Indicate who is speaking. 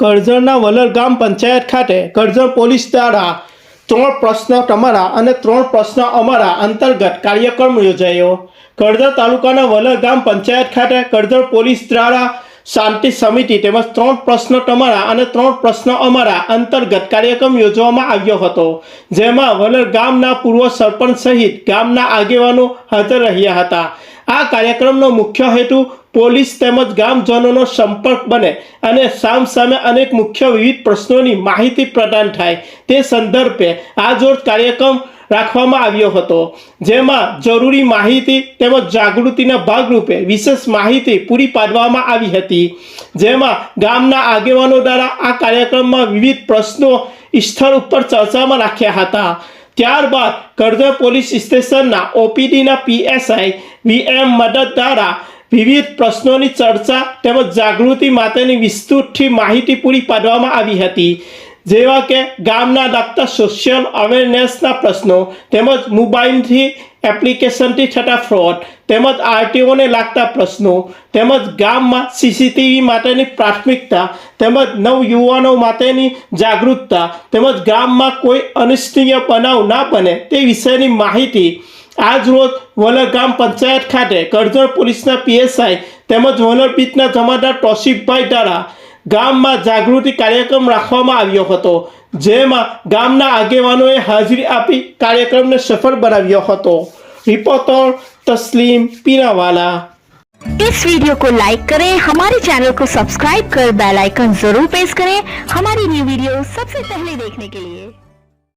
Speaker 1: કરજણના વલર ગામ પંચાયત ખાતે કરજણ પોલીસ દ્વારા ત્રણ પ્રશ્ન તમારા અને ત્રણ પ્રશ્ન અમારા અંતર્ગત કાર્યક્રમ યોજાયો. કરજણ તાલુકાના વલર ગામ પંચાયત ખાતે કરજણ પોલીસ દ્વારા શાંતિ સમિતિ તેમજ ત્રણ પ્રશ્ન તમારા અને ત્રણ પ્રશ્ન અમારા અંતર્ગત કાર્યક્રમ યોજવામાં આવ્યો હતો, જેમાં વલર ગામના પૂર્વ સરપંચ સહિત ગામના આગેવાનો હાજર રહ્યા હતા. આ કાર્યક્રમનો મુખ્ય હેતુ પોલીસ તેમજ ગામજનોનો સંપર્ક બને અને સામસામે અનેક મુખ્ય વિવિધ પ્રશ્નોની માહિતી પ્રદાન થાય. તે સંદર્ભે આજરોજ કાર્યક્રમ રાખવામાં આવ્યો હતો, જેમાં જરૂરી માહિતી તેમજ જાગૃતિના ભાગરૂપે વિશેષ માહિતી પૂરી પાડવામાં આવી હતી. જેમાં ગામના આગેવાનો દ્વારા આ કાર્યક્રમમાં વિવિધ પ્રશ્નો સ્થળ ઉપર ચર્ચામાં રાખ્યા હતા. ત્યારબાદ કરજણ પોલીસ સ્ટેશનના ઓપીડીના પીએસઆઈ વીએમ મદદ દ્વારા વિવિધ પ્રશ્નોની ચર્ચા તેમજ જાગૃતિ માટેની વિસ્તૃતથી માહિતી પૂરી પાડવામાં આવી હતી. જેવા કે ગામના લગતા સોશિયલ અવેરનેસના પ્રશ્નો, તેમજ મોબાઈલથી એપ્લિકેશનથી થતા ફ્રોડ તેમજ આરટીઓને લાગતા પ્રશ્નો, તેમજ ગામમાં સીસીટીવી માટેની પ્રાથમિકતા, તેમજ નવયુવાનો માટેની જાગૃતતા, તેમજ ગામમાં કોઈ અનિચ્છનીય બનાવ ના બને તે વિષયની માહિતી આજરોજ વલર ગામ પંચાયત ખાતે કરજણ પોલીસના પીએસઆઈ તેમજ વલર બીટના જમાદાર તોશીફભાઈ દ્વારા ગામમાં જાગૃતિ કાર્યક્રમ રાખવામાં આવ્યો હતો જેમાં ગામના આગેવાનોએ હાજરી આપી કાર્યક્રમને સફળ બનાવ્યો હતો રિપોર્ટર તસ્લીમ પીનાવાલા
Speaker 2: इस वीडियो को लाइक करें हमारे चैनल को सब्सक्राइब कर बेल आइकन जरूर प्रेस करें हमारी न्यू वीडियो सबसे पहले देखने के लिए